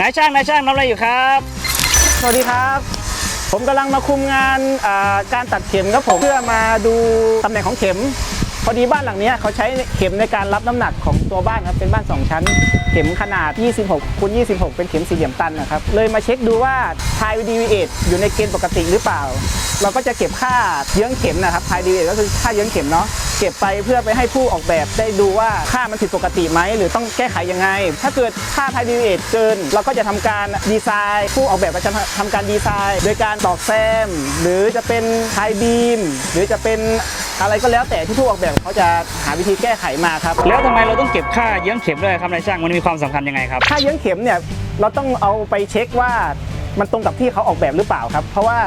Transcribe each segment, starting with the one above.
นายช่างนายช่างทำอะไรอยู่ครับ สวัสดีครับ ผมกำลังมาคุมงานการตัดเข็มครับผมเพื่อมาดูตำแหน่งของเข็ม พอดีบ้านหลังนี้เขาใช้เข็มในการรับน้ำหนักของตัวบ้านครับเป็นบ้าน 2 ชั้น เข็มขนาด 26คูณ26 เป็นเข็มสี่เหลี่ยมตันนะครับเลยมาเช็คดูว่าทายดีวีเอทอยู่ในเกณฑ์ปกติหรือเปล่า เราก็จะเก็บค่าเยื้องเข็มนะครับทายดีวีเอทก็คือค่าเยื้องเข็มเนาะ เก็บไปเพื่อไปให้ผู้ออกแบบได้ดูว่าค่ามันผิดปกติไหมหรือต้องแก้ไขยังไง ถ้าเกิดค่าทายดีวีเอทเกิน เราก็จะทำการดีไซน์ ผู้ออกแบบก็จะทำการดีไซน์ โดยการตอกแซม หรือจะเป็นไทบีม หรือจะเป็นอะไรก็แล้วแต่ที่ผู้ออกแบบเขาจะหาวิธีแก้ไขมาครับ แล้วทำไมเราต้องเก็บค่าเยื้องเข็มด้วยครับนายช่างมันมีความสำคัญยังไงครับค่าเยื้องเข็มเนี่ยเราต้องเอาไปเช็คว่ามันตรงกับที่เขาออกแบบหรือเปล่าครับ เพราะว่า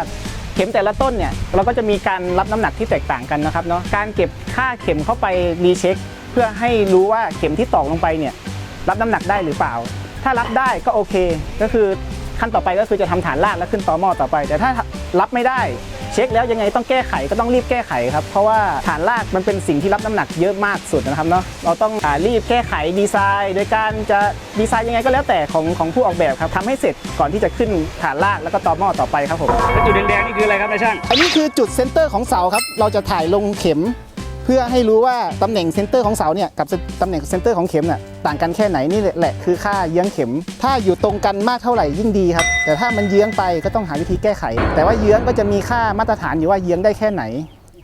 เข็มแต่ละต้นเนี่ยเราก็จะมีการรับน้ำหนักที่แตกต่างกันนะครับเนาะการเก็บค่าเข็มเข้าไปรีเช็ค เพื่อให้รู้ว่าเข็มที่ตอกลงไปเนี่ยรับน้ำหนักได้หรือเปล่า ถ้ารับได้ก็โอเค ก็คือขั้นต่อไปก็คือจะทำฐานรากแล้วขึ้นต่อหม้อต่อไป แต่ถ้ารับไม่ได้ เช็คแล้วยังไงต้องแก้ไขก็ต้องรีบแก้ไขครับ เพราะว่าฐานรากมันเป็นสิ่งที่รับน้ำหนักเยอะมากสุดนะครับเนาะเราต้องอารีบแก้ไขดีไซน์ โดยการจะดีไซน์ยังไงก็แล้วแต่ของของผู้ออกแบบครับทำให้เสร็จก่อนที่จะขึ้นฐานรากแล้วก็ต่อหม้อต่อไปครับผมแล้วจุดแดงๆนี่คืออะไรครับนายช่างอันนี้คือจุดเซนเตอร์ของเสาครับเราจะถ่ายลงเข็มเพื่อให้รู้ว่าตำแหน่งเซนเตอร์ของเสาเนี่ยกับตำแหน่งเซนเตอร์ของเข็มน่ะต่างกันแค่ไหนนี่แหละคือค่าเยื้องเข็ม ถ้าอยู่ตรงกันมากเท่าไหร่ยิ่งดีครับ แต่ถ้ามันเยื้องไปก็ต้องหาวิธีแก้ไข แต่ว่าเยื้องก็จะมีค่ามาตรฐานอยู่ว่าเยื้องได้แค่ไหน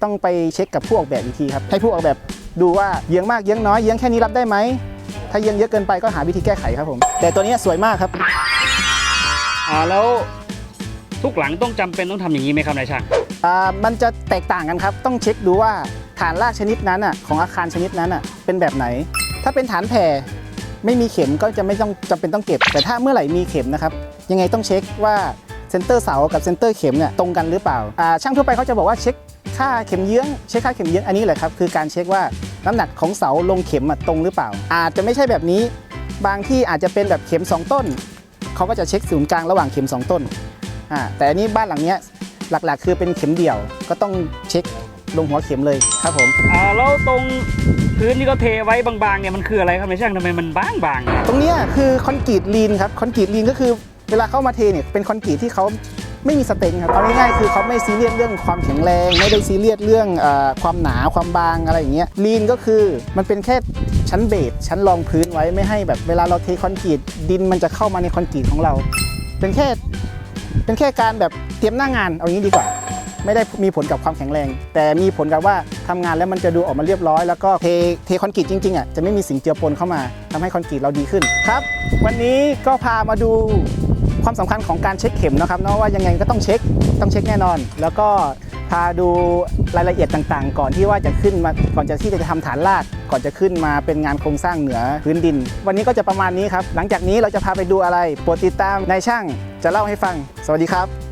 ต้องไปเช็คกับผู้ออกแบบอีกทีครับให้ผู้ออกแบบดูว่าเยื้องมากเยื้องน้อยเยื้องแค่นี้รับได้ไหมถ้าเยื้องเยอะเกินไปก็หาวิธีแก้ไขครับผม แต่ตัวเนี้ยสวยมากครับอ่าแล้วทุกหลังต้องจำเป็นต้องทำอย่างนี้ไหมครับนายช่างอ่ามันจะแตกต่างกันครับ ต้องเช็คดูว่าฐานรากชนิดนั้นอะของอาคารชนิดนั้นอะเป็นแบบไหน ถ้าเป็นฐานแผ่ไม่มีเข็มก็จะไม่ต้องจำเป็นต้องเก็บ แต่ถ้าเมื่อไหร่มีเข็มนะครับ ยังไงต้องเช็คว่าเซนเตอร์เสากับเซนเตอร์เข็มเนี่ยตรงกันหรือเปล่าอ่าช่างทั่วไปเขาจะบอกว่าเช็คค่าเข็มเยื้องเช็คค่าเข็มเยื้องอันนี้แหละครับคือการเช็คว่าน้ำหนักของเสาลงเข็มอะตรงหรือเปล่า อาจจะไม่ใช่แบบนี้ บางที่อาจจะเป็นแบบเข็มสองต้นเขาก็จะเช็คศูนย์กลางระหว่างเข็มสองต้นอ่าแต่อันนี้บ้านหลังเนี้ยหลักๆ คือเป็นเข็มเดี่ยว ก็ต้องเช็คลงหัวเข็มเลยครับผมอ่าแล้วตรงพื้นที่เขาเทไว้บางๆเนี่ยมันคืออะไรครับนายช่างทำไมมันบางๆอะตรงเนี้ยคือคอนกรีตลีนครับคอนกรีตลีนก็คือ เวลาเข้ามาเทเนี่ยเป็นคอนกรีตที่เขาไม่มีสเต็งครับเอาง่ายๆคือเขาไม่ซีเรียสเรื่องความแข็งแรง ไม่ได้ซีเรียสเรื่องออความหนาความบางอะไรอย่างเงี้ยลีนก็คือมันเป็นแค่ชั้นเบสชั้นรองพื้นไว้ไม่ให้แบบเวลาเราเทคอนกรีตดินมันจะเข้ามาในคอนกรีตของเรา เป็นแค่เป็นแค่การแบบเตรียมหน้างานเอางี้ดีกว่า ไม่ได้มีผลกับความแข็งแรง แต่มีผลกับว่า ทำงานแล้วมันจะดูออกมาเรียบร้อย แล้วก็เทเทคอนกรีตจริงๆอะจะไม่มีสิ่งเจือปนเข้ามาทำให้คอนกรีตเราดีขึ้นครับ วันนี้ก็พามาดูความสำคัญของการเช็คเข็มนะครับเนาะว่ายังไงก็ต้องเช็คต้องเช็คแน่นอน แล้วก็พาดูรายละเอียดต่างๆ ก่อนที่ว่าจะขึ้นมาก่อนจะที่จะทำฐานรากก่อนจะขึ้นมาเป็นงานโครงสร้างเหนือพื้นดิน วันนี้ก็จะประมาณนี้ครับ หลังจากนี้เราจะพาไปดูอะไรโปรดติดตามนายช่างจะเล่าให้ฟัง สวัสดีครับ